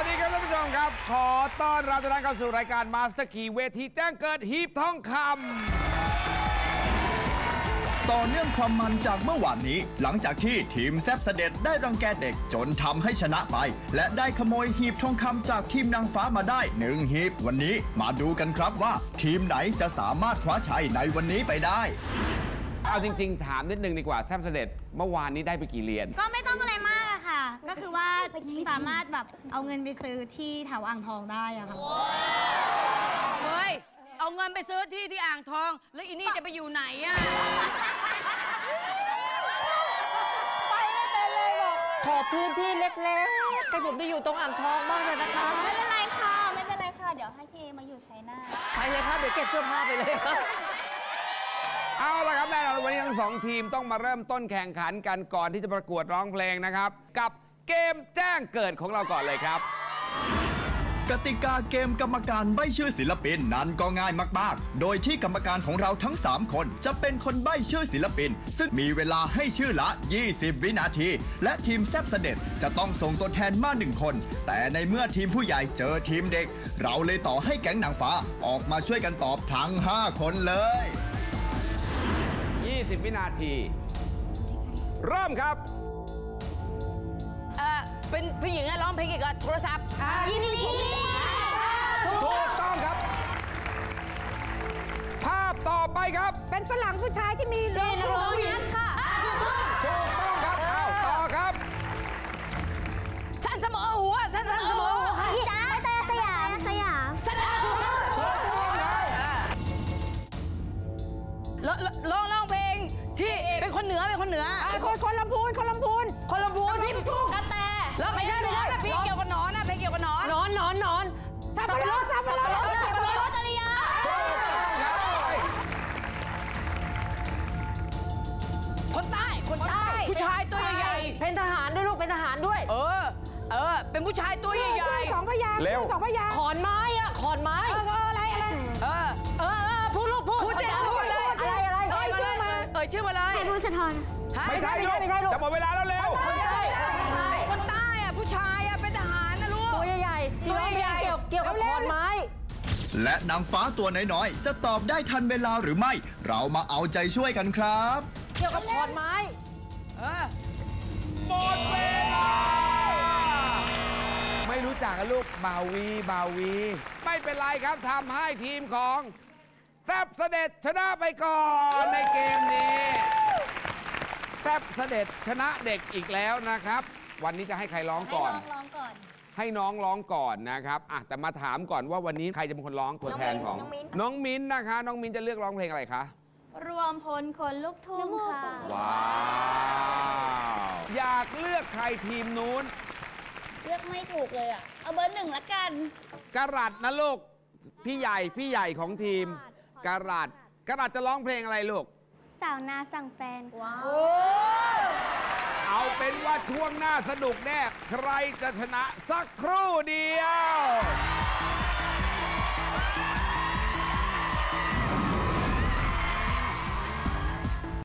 ครับ ขอต้อนรับทุกท่านเข้าสู่รายการมาสเตอร์คีเวทีแจ้งเกิดฮีบทองคต่อเนื่องความมันจากเมื่อวานนี้ หลังจากที่ทีมแซบเสด็จได้รังแกเด็กจนทำให้ชนะไป และได้ขโมยหีบทองคำจากทีมนางฟ้ามาได้หนึ่งหีบ วันนี้มาดูกันครับว่า ทีมไหนจะสามารถคว้าชัยในวันนี้ไปได้ำเอาจริง ๆ ถามนิดนึงดีกว่าแซมเสด็จเมื่อวานนี้ได้ไปกี่เหรียญก็ไม่ต้องอะไรมากอะ ค่ะ ก็คือว่าสามารถแบบเอาเงินไปซื้อที่แถวอ่างทองได้อะค่ะ เฮ้ย เอาเงินไปซื้อที่ที่อ่างทอง แล้วอีนี่จะไปอยู่ไหนอะขอพื้นที่เล็กๆให้ผมได้อยู่ตรงอ่างทองบ้างเลยนะคะ ไม่เป็นไรค่ะ ไม่เป็นไรค่ะ เดี๋ยวให้พี่เอมาอยู่ชัยนาทไปเลยครับ เดี๋ยวเก็บเสื้อผ้าไปเลยครับ เอาละครับแน่นอนวันนี้ทั้งสองทีมต้องมาเริ่มต้นแข่งขันกันก่อนที่จะประกวดร้องเพลงนะครับ กับเกมแจ้งเกิดของเราก่อนเลยครับ กติกาเกมกรรมการใบชื่อศิลปินนั้นก็ง่ายมาก ๆ โดยที่กรรมการของเราทั้ง 3 คนจะเป็นคนใบชื่อศิลปิน ซึ่งมีเวลาให้ชื่อละ 20 วินาที และทีมแซบเสด็จจะต้องส่งตัวแทนมาหนึ่งคน แต่ในเมื่อทีมผู้ใหญ่เจอทีมเด็ก เราเลยต่อให้แก๊งนางฟ้าออกมาช่วยกันตอบทั้ง 5 คนเลย 20 วินาที เริ่มครับ เออเป็นผู้หญิงอะร้องเพลงเกี่ยวกับโทรศัพท์ยินดีถูกต้องครับ ภาพต่อไปครับ เป็นฝรั่งผู้ชายที่มีเรื่องร้องนัดค่ะถูกต้องครับเอาต่อครับฉันเสมอหัวฉันเสมอหัวจ้าแต่สยามสยามฉันเสมอหัวร้องร้องร้องเพลง ที่เป็นคนเหนือเป็นคนเหนือคนคนลำพูนคนลำพูนคนลำพูนที่กระแตแล้วไม่ได้ไม่ได้เพลงเกี่ยวกับหนอนนะเพลงเกี่ยวกับหนอนนอนนอนนอนทับปะรดทับปะรดสับปะรดจริยาคนใต้คนใต้ผู้ชายตัวใหญ่เป็นทหารด้วยลูกเป็นทหารด้วยๆเออ เออ เป็นผู้ชายตัวใหญ่สองพยางค์เร็วสองพยางค์ขอนไม้อะขอนไม้ เลยไอ้บุญสะทอนไม่ใช่ลูกไม่ใช่ลูกจะหมดเวลาแล้วเร็วคนใต้คนใต้อะผู้ชายอะเป็นทหารนะลูกตัวใหญ่ๆที่ร้องเพลงเกี่ยวเกี่ยวกับขอนไม้และนางฟ้าตัวน้อยๆ จะตอบได้ทันเวลาหรือไม่ เรามาเอาใจช่วยกันครับ เกี่ยวกับขอนไม้เออหมดเวลา ไม่รู้จักกันลูกบาวีบาวี ไม่เป็นไรครับทำให้ทีมของ แซบเสด็จชนะไปก่อนในเกมนี้ แซบเสด็จชนะเด็กอีกแล้วนะครับ วันนี้จะให้ใครร้องก่อนร้องก่อน ให้น้องร้องก่อนนะครับอะแต่มาถามก่อนว่าวันนี้ใครจะเป็นคนร้องตัวแทนของ น้องมิ้น น้องมิ้นนะคะ น้องมิ้นจะเลือกร้องเพลงอะไรคะรวมพลคนลูกทุ่งค่ะว้าวอยากเลือกใครทีมนู้น เลือกไม่ถูกเลยอะ เอาเบอร์หนึ่งละกันกระรัดนะลูกพี่ใหญ่พี่ใหญ่ของทีมกระรัดกระรัดจะร้องเพลงอะไรลูก สาวนาสั่งแฟนว้าวเอาเป็นว่าช่วงหน้าสนุกแน่ ใครจะชนะสักครู่เดียว